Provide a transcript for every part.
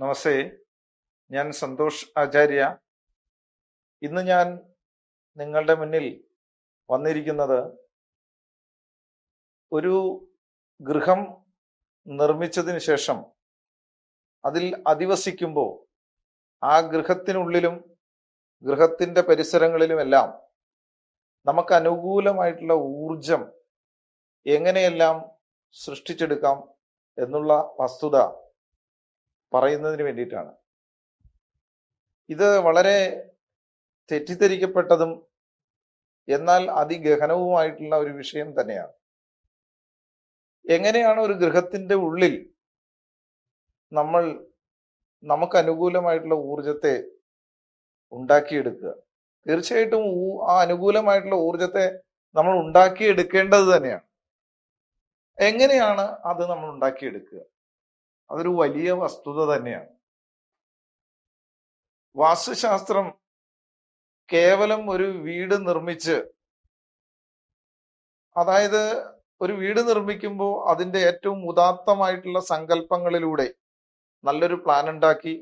നമസ്തേ. ഞാൻ സന്തോഷ് ആചാര്യ. ഇന്ന് ഞാൻ നിങ്ങളുടെ മുന്നിൽ വന്നിരിക്കുന്നത് ഒരു ഗൃഹം നിർമ്മിച്ചതിന് ശേഷം അതിൽ അധിവസിക്കുമ്പോൾ ആ ഗൃഹത്തിനുള്ളിലും ഗൃഹത്തിന്റെ പരിസരങ്ങളിലുമെല്ലാം നമുക്ക് അനുകൂലമായിട്ടുള്ള ഊർജം എങ്ങനെയെല്ലാം സൃഷ്ടിച്ചെടുക്കാം എന്നുള്ള വസ്തുത പറയുന്നതിന് വേണ്ടിയിട്ടാണ്. ഇത് വളരെ തെറ്റിദ്ധരിക്കപ്പെട്ടതും എന്നാൽ അതിഗഹനവുമായിട്ടുള്ള ഒരു വിഷയം തന്നെയാണ്. എങ്ങനെയാണ് ഒരു ഗൃഹത്തിന്റെ ഉള്ളിൽ നമ്മൾ നമുക്ക് അനുകൂലമായിട്ടുള്ള ഊർജത്തെ ഉണ്ടാക്കിയെടുക്കുക? തീർച്ചയായിട്ടും ആ അനുകൂലമായിട്ടുള്ള ഊർജത്തെ നമ്മൾ ഉണ്ടാക്കിയെടുക്കേണ്ടത് തന്നെയാണ്. എങ്ങനെയാണ് അത് നമ്മൾ ഉണ്ടാക്കിയെടുക്കുക? അതൊരു വലിയ വസ്തുത തന്നെയാണ്. വാസ്തുശാസ്ത്രം കേവലം ഒരു വീട് നിർമ്മിച്ച് അതായത് ഒരു വീട് നിർമ്മിക്കുമ്പോൾ അതിന്റെ ഏറ്റവും ഉദാത്തമായിട്ടുള്ള സങ്കല്പങ്ങളിലൂടെ നല്ലൊരു പ്ലാൻ ഉണ്ടാക്കി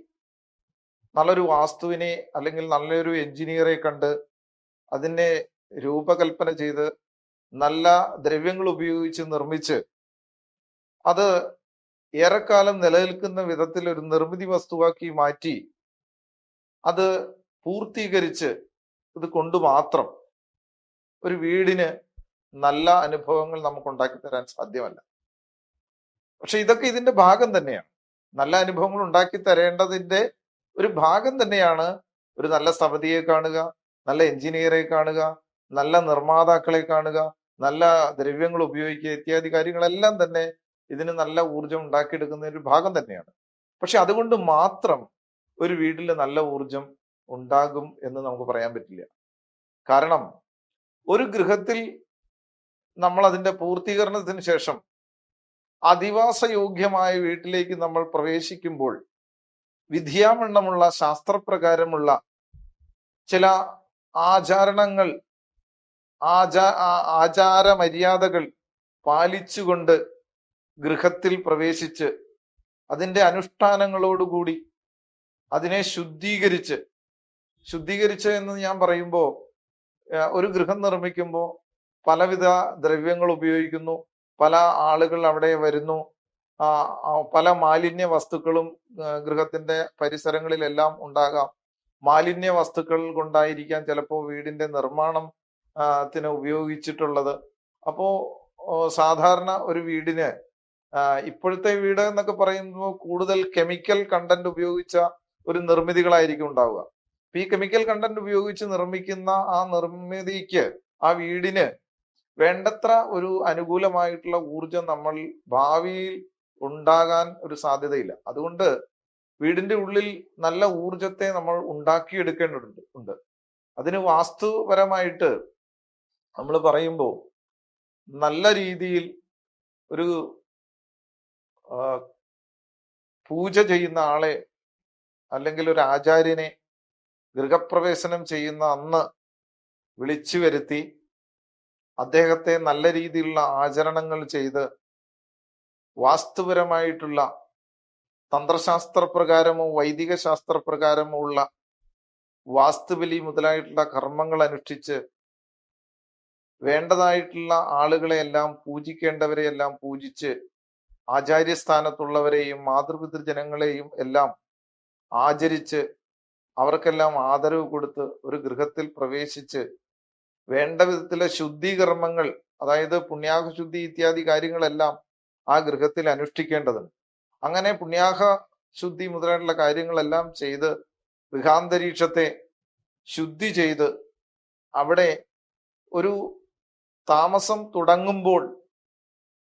നല്ലൊരു വാസ്തുവിനെ അല്ലെങ്കിൽ നല്ലൊരു എഞ്ചിനീയറെ കണ്ട് അതിനെ രൂപകൽപ്പന ചെയ്ത് നല്ല ദ്രവ്യങ്ങൾ ഉപയോഗിച്ച് നിർമ്മിച്ച് അത് ഏറെക്കാലം നിലനിൽക്കുന്ന വിധത്തിൽ ഒരു നിർമ്മിതി വസ്തുവാക്കി മാറ്റി അത് പൂർത്തീകരിച്ച് ഇത് കൊണ്ട് മാത്രം ഒരു വീടിന് നല്ല അനുഭവങ്ങൾ നമുക്ക് ഉണ്ടാക്കി തരാൻ സാധ്യമല്ല. പക്ഷെ ഇതൊക്കെ ഇതിന്റെ ഭാഗം തന്നെയാണ്. നല്ല അനുഭവങ്ങൾ ഉണ്ടാക്കി തരേണ്ടതിന്റെ ഒരു ഭാഗം തന്നെയാണ് ഒരു നല്ല സ്ഥപതിയെ കാണുക നല്ല എഞ്ചിനീയറെ കാണുക നല്ല നിർമ്മാതാക്കളെ കാണുക നല്ല ദ്രവ്യങ്ങൾ ഉപയോഗിക്കുക ഇത്യാദി കാര്യങ്ങളെല്ലാം തന്നെ ഇതിന് നല്ല ഊർജം ഉണ്ടാക്കിയെടുക്കുന്ന ഒരു ഭാഗം തന്നെയാണ്. പക്ഷെ അതുകൊണ്ട് മാത്രം ഒരു വീട്ടിൽ നല്ല ഊർജം ഉണ്ടാകും എന്ന് നമുക്ക് പറയാൻ പറ്റില്ല. കാരണം ഒരു ഗൃഹത്തിൽ നമ്മൾ അതിന്റെ പൂർത്തീകരണത്തിന് ശേഷം അധിവാസയോഗ്യമായ വീട്ടിലേക്ക് നമ്മൾ പ്രവേശിക്കുമ്പോൾ വിദ്യാമണ്ണമുള്ള ശാസ്ത്രപ്രകാരമുള്ള ചില ആചാരണങ്ങൾ ആചാ ആചാരമര്യാദകൾ ആചാര മര്യാദകൾ പാലിച്ചുകൊണ്ട് ഗൃഹത്തിൽ പ്രവേശിച്ച് അതിന്റെ അനുഷ്ഠാനങ്ങളോടുകൂടി അതിനെ ശുദ്ധീകരിച്ച് ശുദ്ധീകരിച്ച് എന്ന് ഞാൻ പറയുമ്പോൾ ഒരു ഗൃഹം നിർമ്മിക്കുമ്പോൾ പലവിധ ദ്രവ്യങ്ങൾ ഉപയോഗിക്കുന്നു പല ആളുകൾ അവിടെ വരുന്നു പല മാലിന്യ വസ്തുക്കളും ഗൃഹത്തിന്റെ പരിസരങ്ങളിലെല്ലാം ഉണ്ടാകാം. മാലിന്യ വസ്തുക്കൾ കൊണ്ടായിരിക്കാം ചിലപ്പോൾ വീടിന്റെ നിർമ്മാണം ത്തിന് ഉപയോഗിച്ചിട്ടുള്ളത്. അപ്പോൾ സാധാരണ ഒരു വീടിന് ഇപ്പോഴത്തെ വീട് എന്നൊക്കെ പറയുമ്പോൾ കൂടുതൽ കെമിക്കൽ കണ്ടന്റ് ഉപയോഗിച്ച ഒരു നിർമ്മിതികളായിരിക്കും ഉണ്ടാവുക. ഈ കെമിക്കൽ കണ്ടന്റ് ഉപയോഗിച്ച് നിർമ്മിക്കുന്ന ആ നിർമ്മിതിക്ക് ആ വീടിന് വേണ്ടത്ര ഒരു അനുകൂലമായിട്ടുള്ള ഊർജം നമ്മൾ ഭാവിയിൽ ഉണ്ടാകാൻ ഒരു സാധ്യതയില്ല. അതുകൊണ്ട് വീടിന്റെ ഉള്ളിൽ നല്ല ഊർജത്തെ നമ്മൾ ഉണ്ടാക്കിയെടുക്കേണ്ടതുണ്ട് ഉണ്ട്. അതിന് വാസ്തുപരമായിട്ട് നമ്മൾ പറയുമ്പോൾ നല്ല രീതിയിൽ ഒരു പൂജ ചെയ്യുന്ന ആളെ അല്ലെങ്കിൽ ഒരു ആചാര്യനെ ഗൃഹപ്രവേശനം ചെയ്യുന്ന അന്ന് വിളിച്ചു വരുത്തി അദ്ദേഹത്തെ നല്ല രീതിയിലുള്ള ആചരണങ്ങൾ ചെയ്ത് വാസ്തുപരമായിട്ടുള്ള തന്ത്രശാസ്ത്രപ്രകാരമോ വൈദിക ശാസ്ത്ര പ്രകാരമോ ഉള്ള വാസ്തുബലി മുതലായിട്ടുള്ള കർമ്മങ്ങൾ അനുഷ്ഠിച്ച് വേണ്ടതായിട്ടുള്ള ആളുകളെയെല്ലാം പൂജിക്കേണ്ടവരെയെല്ലാം പൂജിച്ച് ആചാര്യസ്ഥാനത്തുള്ളവരെയും മാതൃപിതൃ ജനങ്ങളെയും എല്ലാം ആചരിച്ച് അവർക്കെല്ലാം ആദരവ് കൊടുത്ത് ഒരു ഗൃഹത്തിൽ പ്രവേശിച്ച് വേണ്ട വിധത്തിലെ ശുദ്ധീകർമ്മങ്ങൾ അതായത് പുണ്യാഹശുദ്ധി ഇത്യാദി കാര്യങ്ങളെല്ലാം ആ ഗൃഹത്തിൽ അനുഷ്ഠിക്കേണ്ടതുണ്ട്. അങ്ങനെ പുണ്യാഹ ശുദ്ധി മുതലായിട്ടുള്ള കാര്യങ്ങളെല്ലാം ചെയ്ത് ഗൃഹാന്തരീക്ഷത്തെ ശുദ്ധി ചെയ്ത് അവിടെ ഒരു താമസം തുടങ്ങുമ്പോൾ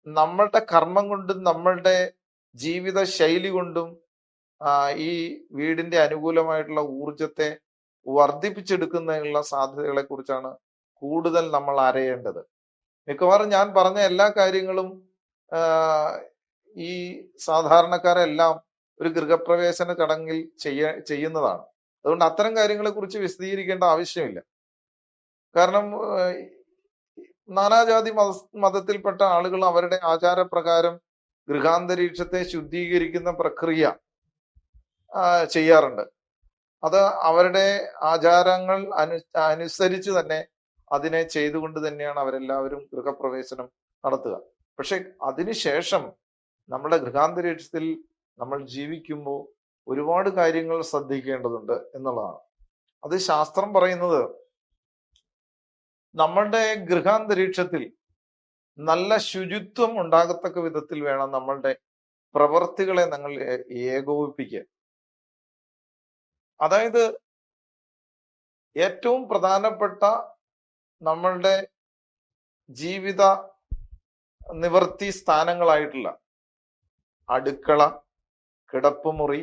നമ്മളുടെ കർമ്മം കൊണ്ടും നമ്മളുടെ ജീവിത ശൈലി കൊണ്ടും ഈ വീടിന്റെ അനുകൂലമായിട്ടുള്ള ഊർജത്തെ വർദ്ധിപ്പിച്ചെടുക്കുന്നതിനുള്ള സാധ്യതകളെ കുറിച്ചാണ് കൂടുതൽ നമ്മൾ അറിയേണ്ടത് മിക്കവാറും ഞാൻ പറഞ്ഞ എല്ലാ കാര്യങ്ങളും ഈ സാധാരണക്കാരെല്ലാം ഒരു ഗൃഹപ്രവേശന ചടങ്ങിൽ ചെയ്യ ചെയ്യുന്നതാണ്. അതുകൊണ്ട് അത്തരം കാര്യങ്ങളെ കുറിച്ച് വിശദീകരിക്കേണ്ട ആവശ്യമില്ല. കാരണം നാനാജാതി മത മതത്തിൽപ്പെട്ട ആളുകൾ അവരുടെ ആചാരപ്രകാരം ഗൃഹാന്തരീക്ഷത്തെ ശുദ്ധീകരിക്കുന്ന പ്രക്രിയ ചെയ്യാറുണ്ട്. അത് അവരുടെ ആചാരങ്ങൾ അനു അനുസരിച്ച് തന്നെ അതിനെ ചെയ്തുകൊണ്ട് തന്നെയാണ് അവരെല്ലാവരും ഗൃഹപ്രവേശനം നടത്തുക. പക്ഷെ അതിനുശേഷം നമ്മുടെ ഗൃഹാന്തരീക്ഷത്തിൽ നമ്മൾ ജീവിക്കുമ്പോൾ ഒരുപാട് കാര്യങ്ങൾ ശ്രദ്ധിക്കേണ്ടതുണ്ട് എന്നുള്ളതാണ്. അത് ശാസ്ത്രം പറയുന്നത് നമ്മളുടെ ഗൃഹാന്തരീക്ഷത്തിൽ നല്ല ശുചിത്വം ഉണ്ടാകത്തക്ക വിധത്തിൽ വേണം നമ്മളുടെ പ്രവർത്തികളെ നിങ്ങൾ ഏകോപിപ്പിക്കുക അതായത് ഏറ്റവും പ്രധാനപ്പെട്ട നമ്മളുടെ ജീവിത നിവർത്തി സ്ഥാനങ്ങളായിട്ടുള്ള അടുക്കള കിടപ്പുമുറി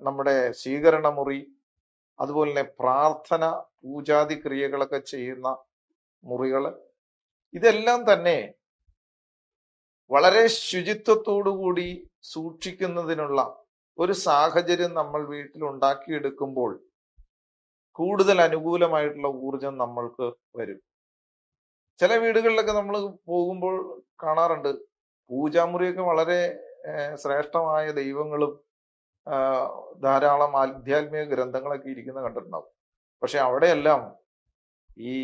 നമ്മുടെ സ്വീകരണ മുറി അതുപോലെ തന്നെ പ്രാർത്ഥന പൂജാതി ക്രിയകളൊക്കെ ചെയ്യുന്ന മുറികൾ ഇതെല്ലാം തന്നെ വളരെ ശുചിത്വത്തോടുകൂടി സൂക്ഷിക്കുന്നതിനുള്ള ഒരു സാഹചര്യം നമ്മൾ വീട്ടിൽ ഉണ്ടാക്കിയെടുക്കുമ്പോൾ കൂടുതൽ അനുകൂലമായിട്ടുള്ള ഊർജം നമ്മൾക്ക് വരും. ചില വീടുകളിലൊക്കെ നമ്മൾ പോകുമ്പോൾ കാണാറുണ്ട് പൂജാമുറിയൊക്കെ വളരെ ശ്രേഷ്ഠമായ ദൈവങ്ങളും ധാരാളം ആധ്യാത്മിക ഗ്രന്ഥങ്ങളൊക്കെ ഇരിക്കുന്ന കണ്ടിട്ടുണ്ടാവും. പക്ഷെ അവിടെയെല്ലാം ഈ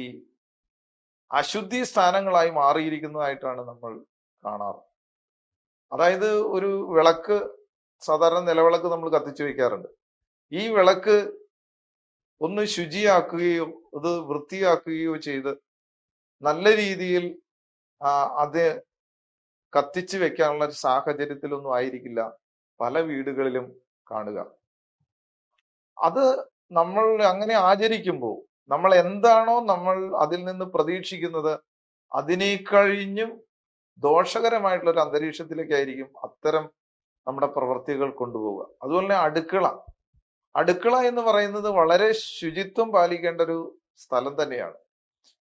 അശുദ്ധി സ്ഥാനങ്ങളായി മാറിയിരിക്കുന്നതായിട്ടാണ് നമ്മൾ കാണാറ്. അതായത് ഒരു വിളക്ക് സാധാരണ നിലവിളക്ക് നമ്മൾ കത്തിച്ചു വെക്കാറുണ്ട്. ഈ വിളക്ക് ഒന്ന് ശുചിയാക്കുകയോ അത് വൃത്തിയാക്കുകയോ ചെയ്ത് നല്ല രീതിയിൽ അത് കത്തിച്ചു വെക്കാനുള്ള ഒരു സാഹചര്യത്തിലൊന്നും ആയിരിക്കില്ല. പല വീടുകളിലും കാണുക. അത് നമ്മൾ അങ്ങനെ ആചരിക്കുമ്പോൾ നമ്മൾ എന്താണോ നമ്മൾ അതിൽ നിന്ന് പ്രതീക്ഷിക്കുന്നത് അതിനെ കഴിഞ്ഞും ദോഷകരമായിട്ടുള്ള ഒരു അന്തരീക്ഷത്തിലേക്കായിരിക്കും അത്തരം നമ്മുടെ പ്രവർത്തികൾ കൊണ്ടുപോവുക. അതുപോലെ തന്നെ അടുക്കള. അടുക്കള എന്ന് പറയുന്നത് വളരെ ശുചിത്വം പാലിക്കേണ്ട ഒരു സ്ഥലം തന്നെയാണ്.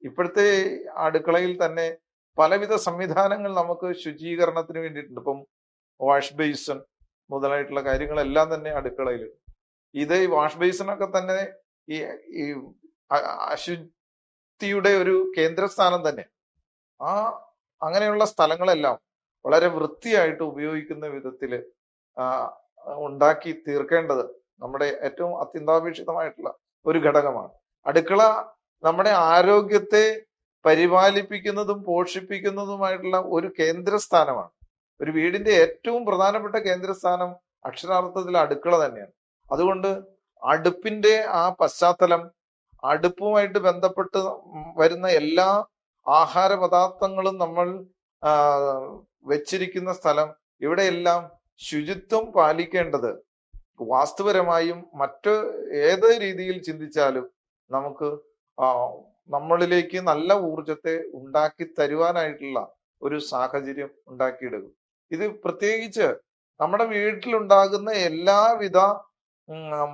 ഇപ്പോഴത്തെ അടുക്കളയിൽ തന്നെ പലവിധ സംവിധാനങ്ങൾ നമുക്ക് ശുചീകരണത്തിന് വേണ്ടിയിട്ടുണ്ട്. ഇപ്പം വാഷ് ബേസൺ മുതലായിട്ടുള്ള കാര്യങ്ങളെല്ലാം തന്നെ അടുക്കളയിലുണ്ട് ഇത് ഈ വാഷ് ബേസിനൊക്കെ തന്നെ ഈ ഈ അശുദ്ധിയുടെ ഒരു കേന്ദ്രസ്ഥാനം തന്നെ. ആ അങ്ങനെയുള്ള സ്ഥലങ്ങളെല്ലാം വളരെ വൃത്തിയായിട്ട് ഉപയോഗിക്കുന്ന വിധത്തിൽ ഉണ്ടാക്കി തീർക്കേണ്ടത് നമ്മുടെ ഏറ്റവും അത്യന്താപേക്ഷിതമായിട്ടുള്ള ഒരു ഘടകമാണ്. അടുക്കള നമ്മുടെ ആരോഗ്യത്തെ പരിപാലിപ്പിക്കുന്നതും പോഷിപ്പിക്കുന്നതുമായിട്ടുള്ള ഒരു കേന്ദ്രസ്ഥാനമാണ്. ഒരു വീടിന്റെ ഏറ്റവും പ്രധാനപ്പെട്ട കേന്ദ്രസ്ഥാനം അക്ഷരാർത്ഥത്തിൽ അടുക്കള തന്നെയാണ്. അതുകൊണ്ട് അടുപ്പിന്റെ ആ പശ്ചാത്തലം അടുപ്പുമായിട്ട് ബന്ധപ്പെട്ട് വരുന്ന എല്ലാ ആഹാര പദാർത്ഥങ്ങളും നമ്മൾ വെച്ചിരിക്കുന്ന സ്ഥലം ഇവിടെയെല്ലാം ശുചിത്വം പാലിക്കേണ്ടത് വാസ്തുപരമായും മറ്റ് ഏത് രീതിയിൽ ചിന്തിച്ചാലും നമുക്ക് നമ്മളിലേക്ക് നല്ല ഊർജത്തെ ഉണ്ടാക്കി തരുവാനായിട്ടുള്ള ഒരു സാഹചര്യം ഉണ്ടാക്കിയെടുക്കും. ഇത് പ്രത്യേകിച്ച് നമ്മുടെ വീട്ടിലുണ്ടാകുന്ന എല്ലാവിധ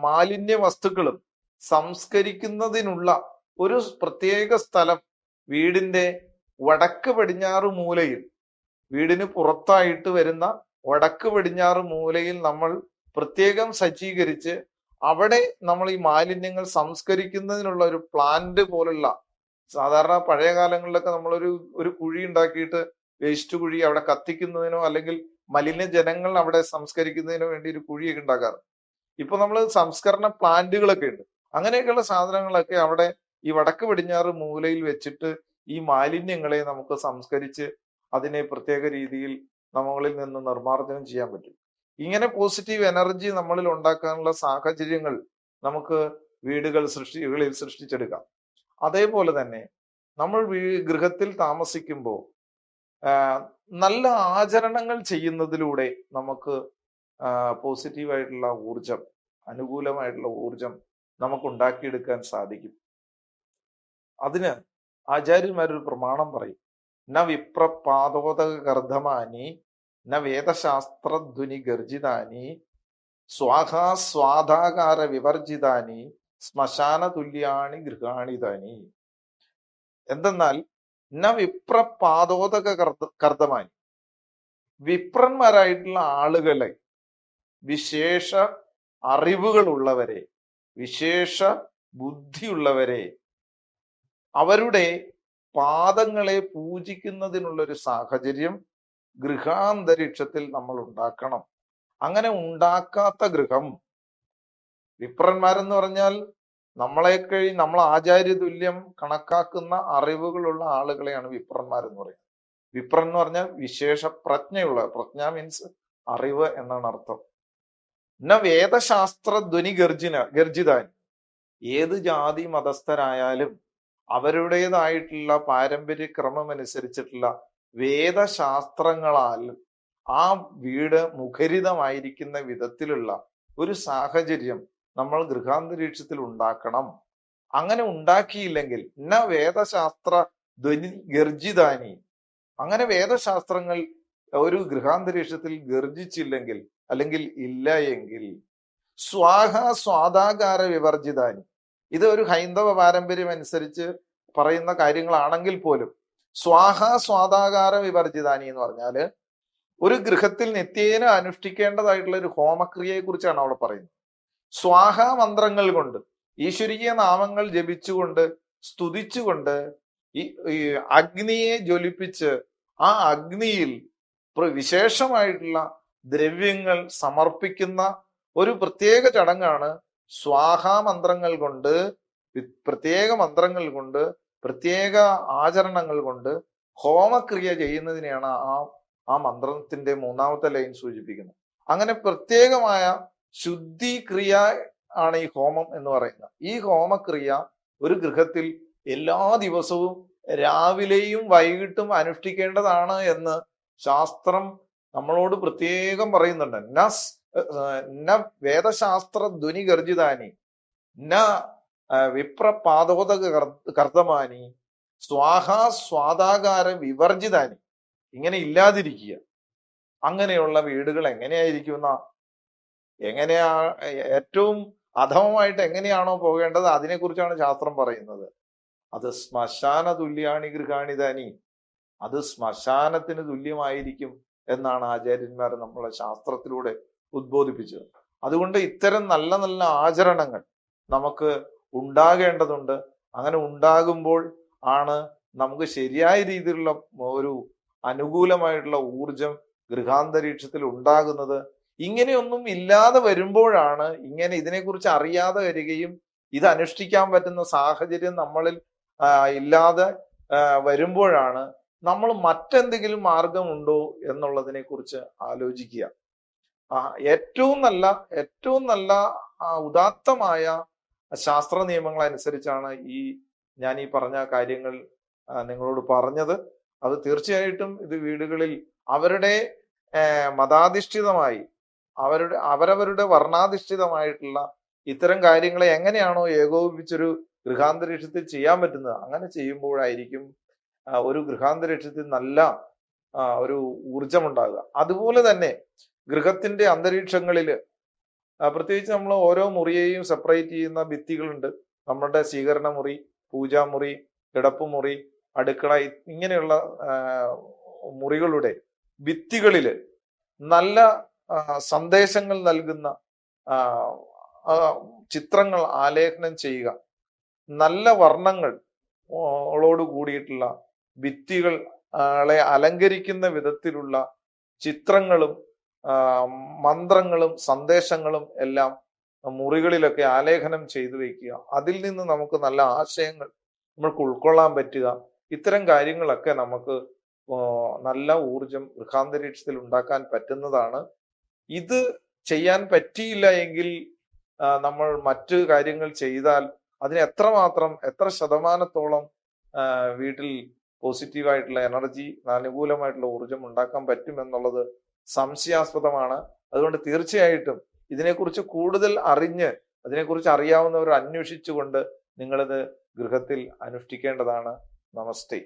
മാലിന്യ വസ്തുക്കളും സംസ്കരിക്കുന്നതിനുള്ള ഒരു പ്രത്യേക സ്ഥലം വീടിന്റെ വടക്ക് പടിഞ്ഞാറ് മൂലയിൽ. വീടിന് പുറത്തായിട്ട് വരുന്ന വടക്ക് പടിഞ്ഞാറ് മൂലയിൽ നമ്മൾ പ്രത്യേകം സജ്ജീകരിച്ച് അവിടെ നമ്മൾ ഈ മാലിന്യങ്ങൾ സംസ്കരിക്കുന്നതിനുള്ള ഒരു പ്ലാന്റ് പോലുള്ള സാധാരണ പഴയ കാലങ്ങളിലൊക്കെ നമ്മളൊരു ഒരു കുഴി ഉണ്ടാക്കിയിട്ട് വേസ്റ്റ് കുഴി അവിടെ കത്തിക്കുന്നതിനോ അല്ലെങ്കിൽ മലിനജനങ്ങൾ അവിടെ സംസ്കരിക്കുന്നതിനോ വേണ്ടി ഒരു കുഴിയൊക്കെ ഉണ്ടാക്കാറ്. ഇപ്പൊ നമ്മൾ സംസ്കരണ പ്ലാന്റുകളൊക്കെ ഉണ്ട്. അങ്ങനെയൊക്കെയുള്ള സാധനങ്ങളൊക്കെ അവിടെ ഈ വടക്ക് പടിഞ്ഞാറ് മൂലയിൽ വെച്ചിട്ട് ഈ മാലിന്യങ്ങളെ നമുക്ക് സംസ്കരിച്ച് അതിനെ പ്രത്യേക രീതിയിൽ നമ്മളിൽ നിന്ന് നിർമ്മാർജനം ചെയ്യാൻ പറ്റും. ഇങ്ങനെ പോസിറ്റീവ് എനർജി നമ്മളിൽ ഉണ്ടാക്കാനുള്ള സാഹചര്യങ്ങൾ നമുക്ക് വീടുകൾ സൃഷ്ടികളിൽ സൃഷ്ടിച്ചെടുക്കാം. അതേപോലെ തന്നെ നമ്മൾ ഗൃഹത്തിൽ താമസിക്കുമ്പോൾ നല്ല ആചരണങ്ങൾ ചെയ്യുന്നതിലൂടെ നമുക്ക് പോസിറ്റീവായിട്ടുള്ള ഊർജം അനുകൂലമായിട്ടുള്ള ഊർജം നമുക്ക് ഉണ്ടാക്കിയെടുക്കാൻ സാധിക്കും. അതിന് ആചാര്യന്മാരൊരു പ്രമാണം പറയും. ന വിപ്രപാദോദക ഗർദ്ധമാനി ന വേദശാസ്ത്രധ്വനി ഗർജിതാനി സ്വാഹാ സ്വാധാകാര വിവർജിതാനി ശ്മശാന തുല്യാണി ഗൃഹാണിതാനി. എന്തെന്നാൽ ന വിപ്രപാദോദക കർത്ത കർത്തമാനി വിപ്രന്മാരായിട്ടുള്ള ആളുകളെ വിശേഷ അറിവുകളുള്ളവരെ വിശേഷ ബുദ്ധിയുള്ളവരെ അവരുടെ പാദങ്ങളെ പൂജിക്കുന്നതിനുള്ള ഒരു സാഹചര്യം ഗൃഹാന്തരീക്ഷത്തിൽ നമ്മൾ ഉണ്ടാക്കണം അങ്ങനെ ഉണ്ടാക്കാത്ത ഗൃഹം വിപ്രന്മാരെന്ന് പറഞ്ഞാൽ നമ്മളെ കഴി നമ്മൾ ആചാര്യ തുല്യം കണക്കാക്കുന്ന അറിവുകളുള്ള ആളുകളെയാണ് വിപ്രന്മാർ എന്ന് പറയുന്നത്. വിപ്രൻ എന്ന് പറഞ്ഞാൽ വിശേഷ പ്രജ്ഞയുള്ള പ്രജ്ഞ മീൻസ് അറിവ് എന്നാണ് അർത്ഥം. പിന്നെ വേദശാസ്ത്ര ധ്വനി ഗർജിന ഗർജിതാൻ. ഏത് ജാതി മതസ്ഥരായാലും അവരുടേതായിട്ടുള്ള പാരമ്പര്യ ക്രമം അനുസരിച്ചിട്ടുള്ള വേദശാസ്ത്രങ്ങളാൽ ആ വീട് മുഖരിതമായിരിക്കുന്ന വിധത്തിലുള്ള ഒരു സാഹചര്യം നമ്മൾ ഗൃഹാന്തരീക്ഷത്തിൽ ഉണ്ടാക്കണം. അങ്ങനെ ഉണ്ടാക്കിയില്ലെങ്കിൽ ന വേദശാസ്ത്ര ധ്വനി ഗർജിതാനി. അങ്ങനെ വേദശാസ്ത്രങ്ങൾ ഒരു ഗൃഹാന്തരീക്ഷത്തിൽ ഗർജിച്ചില്ലെങ്കിൽ അല്ലെങ്കിൽ ഇല്ല എങ്കിൽ സ്വാഹ സ്വാദാകാര വിവർജിതാനി. ഇത് ഒരു ഹൈന്ദവ പാരമ്പര്യം അനുസരിച്ച് പറയുന്ന കാര്യങ്ങളാണെങ്കിൽ പോലും സ്വാഹ സ്വാദാകാര വിവർജിതാനി എന്ന് പറഞ്ഞാൽ ഒരു ഗൃഹത്തിൽ നിത്യേന അനുഷ്ഠിക്കേണ്ടതായിട്ടുള്ള ഒരു ഹോമക്രിയയെ കുറിച്ചാണ് അവിടെ പറയുന്നത്. സ്വാഹ മന്ത്രങ്ങൾ കൊണ്ട് ഈശ്വരീയ നാമങ്ങൾ ജപിച്ചുകൊണ്ട് സ്തുതിച്ചുകൊണ്ട് ഈ അഗ്നിയെ ജ്വലിപ്പിച്ച് ആ അഗ്നിയിൽ വിശേഷമായിട്ടുള്ള ദ്രവ്യങ്ങൾ സമർപ്പിക്കുന്ന ഒരു പ്രത്യേക ചടങ്ങാണ് സ്വാഹാ മന്ത്രങ്ങൾ കൊണ്ട് പ്രത്യേക മന്ത്രങ്ങൾ കൊണ്ട് പ്രത്യേക ആചരണങ്ങൾ കൊണ്ട് ഹോമക്രിയ ചെയ്യുന്നതിനെയാണ് ആ ആ മന്ത്രത്തിന്റെ മൂന്നാമത്തെ ലൈൻ സൂചിപ്പിക്കുന്നത്. അങ്ങനെ പ്രത്യേകമായ ശുദ്ധിക്രിയ ആണ് ഈ ഹോമം എന്ന് പറയുന്നത്. ഈ ഹോമക്രിയ ഒരു ഗൃഹത്തിൽ എല്ലാ ദിവസവും രാവിലെയും വൈകിട്ടും അനുഷ്ഠിക്കേണ്ടതാണ് എന്ന് ശാസ്ത്രം നമ്മളോട് പ്രത്യേകം പറയുന്നുണ്ട്. നസ് ന വേദശാസ്ത്ര ധ്വനി ഗർജിതാനി ന വിപ്രപാദോദക കർത്തമാനി സ്വാഹ സ്വാദാകാര വിവർജിതാനി. ഇങ്ങനെ ഇല്ലാതിരിക്കുക. അങ്ങനെയുള്ള വീടുകൾ എങ്ങനെയായിരിക്കുന്ന എങ്ങനെയാ ഏറ്റവും അധമമായിട്ട് എങ്ങനെയാണോ പോകേണ്ടത് അതിനെക്കുറിച്ചാണ് ശാസ്ത്രം പറയുന്നത്. അത് ശ്മശാന തുല്യാണി ഗൃഹാണിതാനി അത് ശ്മശാനത്തിന് തുല്യമായിരിക്കും എന്നാണ് ആചാര്യന്മാർ നമ്മളെ ശാസ്ത്രത്തിലൂടെ ഉദ്ബോധിപ്പിച്ചത്. അതുകൊണ്ട് ഇത്തരം നല്ല നല്ല ആചരണങ്ങൾ നമുക്ക് ഉണ്ടാകേണ്ടതുണ്ട്. അങ്ങനെ ഉണ്ടാകുമ്പോൾ ആണ് നമുക്ക് ശരിയായ രീതിയിലുള്ള ഒരു അനുകൂലമായിട്ടുള്ള ഊർജം ഗൃഹാന്തരീക്ഷത്തിൽ ഉണ്ടാകുന്നത് ഇങ്ങനെയൊന്നും ഇല്ലാതെ വരുമ്പോഴാണ് ഇങ്ങനെ ഇതിനെക്കുറിച്ച് അറിയാതെ വരികയും ഇത് അനുഷ്ഠിക്കാൻ പറ്റുന്ന സാഹചര്യം നമ്മളിൽ ഇല്ലാതെ വരുമ്പോഴാണ് നമ്മൾ മറ്റെന്തെങ്കിലും മാർഗമുണ്ടോ എന്നുള്ളതിനെ കുറിച്ച് ആലോചിക്കുക ഏറ്റവും നല്ല ഏറ്റവും നല്ല ഉദാത്തമായ ശാസ്ത്ര നിയമങ്ങൾ അനുസരിച്ചാണ് ഈ ഞാൻ ഈ പറഞ്ഞ കാര്യങ്ങൾ നിങ്ങളോട് പറഞ്ഞത്. അത് തീർച്ചയായിട്ടും ഇത് വീടുകളിൽ അവരുടെ മതാധിഷ്ഠിതമായി അവരുടെ അവരവരുടെ വർണാധിഷ്ഠിതമായിട്ടുള്ള ഇത്തരം കാര്യങ്ങളെ എങ്ങനെയാണോ ഏകോപിപ്പിച്ചൊരു ഗൃഹാന്തരീക്ഷത്തിൽ ചെയ്യാൻ പറ്റുന്നത്? അങ്ങനെ ചെയ്യുമ്പോഴായിരിക്കും ഒരു ഗൃഹാന്തരീക്ഷത്തിൽ നല്ല ഒരു ഊർജം ഉണ്ടാകുക അതുപോലെ തന്നെ ഗൃഹത്തിന്റെ അന്തരീക്ഷങ്ങളിൽ പ്രത്യേകിച്ച് നമ്മൾ ഓരോ മുറിയെയും സെപ്പറേറ്റ് ചെയ്യുന്ന ഭിത്തികളുണ്ട്. നമ്മുടെ സ്വീകരണ മുറി പൂജാമുറി കിടപ്പുമുറി അടുക്കള ഇങ്ങനെയുള്ള മുറികളുടെ ഭിത്തികളിൽ നല്ല സന്ദേശങ്ങൾ നൽകുന്ന ചിത്രങ്ങൾ ആലേഖനം ചെയ്യുക. നല്ല വർണങ്ങൾ ഓളോട് കൂടിയിട്ടുള്ള ഭിത്തികൾ ആളെ അലങ്കരിക്കുന്ന വിധത്തിലുള്ള ചിത്രങ്ങളും മന്ത്രങ്ങളും സന്ദേശങ്ങളും എല്ലാം മുറികളിലൊക്കെ ആലേഖനം ചെയ്തു വയ്ക്കുക അതിൽ നിന്ന് നമുക്ക് നല്ല ആശയങ്ങൾ നമ്മൾക്ക് ഉൾക്കൊള്ളാൻ പറ്റുക. ഇത്തരം കാര്യങ്ങളൊക്കെ നമുക്ക് നല്ല ഊർജം ഗൃഹാന്തരീക്ഷത്തിൽ ഉണ്ടാക്കാൻ പറ്റുന്നതാണ്. ഇത് ചെയ്യാൻ പറ്റിയില്ല എങ്കിൽ നമ്മൾ മറ്റു കാര്യങ്ങൾ ചെയ്താൽ അതിന് എത്രമാത്രം എത്ര ശതമാനത്തോളം വീട്ടിൽ പോസിറ്റീവായിട്ടുള്ള എനർജി അനുകൂലമായിട്ടുള്ള ഊർജം ഉണ്ടാക്കാൻ പറ്റും എന്നുള്ളത് സംശയാസ്പദമാണ്. അതുകൊണ്ട് തീർച്ചയായിട്ടും ഇതിനെക്കുറിച്ച് കൂടുതൽ അറിഞ്ഞ് അതിനെക്കുറിച്ച് അറിയാവുന്നവർ അന്വേഷിച്ചുകൊണ്ട് നിങ്ങളിത് ഗൃഹത്തിൽ അനുഷ്ഠിക്കേണ്ടതാണ്. നമസ്തേ.